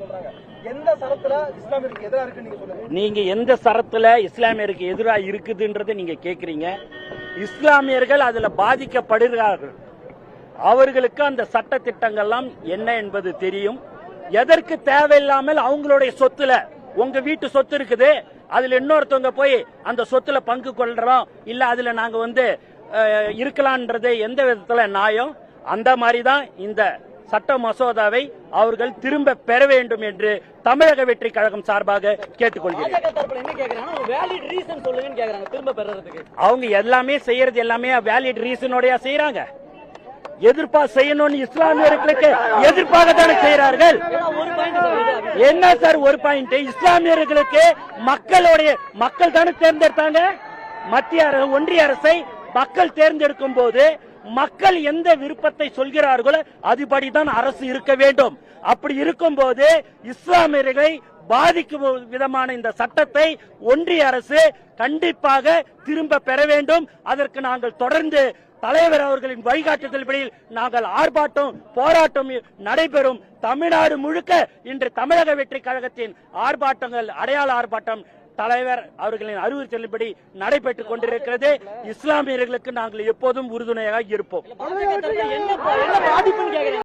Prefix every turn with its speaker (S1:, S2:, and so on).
S1: சொல்றாங்க. எந்த சரத்துல இஸ்லாமியருக்கு எதிராக இருக்குன்னு நீங்க சொல்லுங்க.
S2: நீங்க எந்த சரத்துல இஸ்லாமியருக்கு எதிராக இருக்குதுன்றதை நீங்க கேக்குறீங்க. இஸ்லாமியர்கள் அதுல பாதிக்கப்படுகிறார்கள். அவர்களுக்கு அந்த சட்ட திட்டங்கள்லாம் என்ன என்பது தெரியும். எதற்கு தேவையில்லாமல் அவங்களுடைய சொத்துல உங்க வீட்டு சொத்து இருக்குது அதுல இன்னொருத்தவங்க போய் அந்த சொத்துல பங்கு கொள்றோம் இல்ல அதுல நாங்க வந்து இருக்கலான்றது எந்த விதத்துல நியாயம்? அந்த மாதிரி தான் இந்த சட்ட மசோதாவை அவர்கள் திரும்ப பெற வேண்டும் என்று தமிழக வெற்றி கழகம் சார்பாக கேட்டுக்கொள்கிறேன். அவங்க எல்லாமே செய்யறது எல்லாமே வேலிட் ரீசனோடய செய்யறாங்க எதிர்ப்பா செய்யணும்னு இஸ்லாமியர்களுக்கு எதிர்ப்பாக தானே
S3: இது
S2: என்ன சார் ஒரு பாயிண்ட் இஸ்லாமியர்களுக்கு மக்களுடைய மக்கள் தானே தேர்ந்தெடுத்தாங்க? மத்திய அரசு ஒன்றிய அரசை மக்கள் தேர்ந்தெடுக்கும் போது மக்கள் எந்த விருப்பத்தை சொல்கிறார்களோ அதுபடிதான் அரசு இருக்க வேண்டும். அப்படி இருக்கும்போது இஸ்லாமியர்களை பாதிக்கும் விதமான இந்த சட்டத்தை ஒன்றிய அரசு கண்டிப்பாக திரும்ப பெற வேண்டும். அதற்கு நாங்கள் தொடர்ந்து தலைவர் அவர்களின் வழிகாட்டுதல்படியில் நாங்கள் ஆர்ப்பாட்டம் போராட்டம் நடைபெறும். தமிழ்நாடு முழுக்க இன்று தமிழக வெற்றி கழகத்தின் ஆர்ப்பாட்டங்கள் அடையாள ஆர்ப்பாட்டம் தலைவர் அவர்களின் அறிவுறுத்தலின்படி நடைபெற்றுக் கொண்டிருக்கிறது. இஸ்லாமியர்களுக்கு நாங்கள் எப்போதும் உறுதுணையாக இருப்போம்.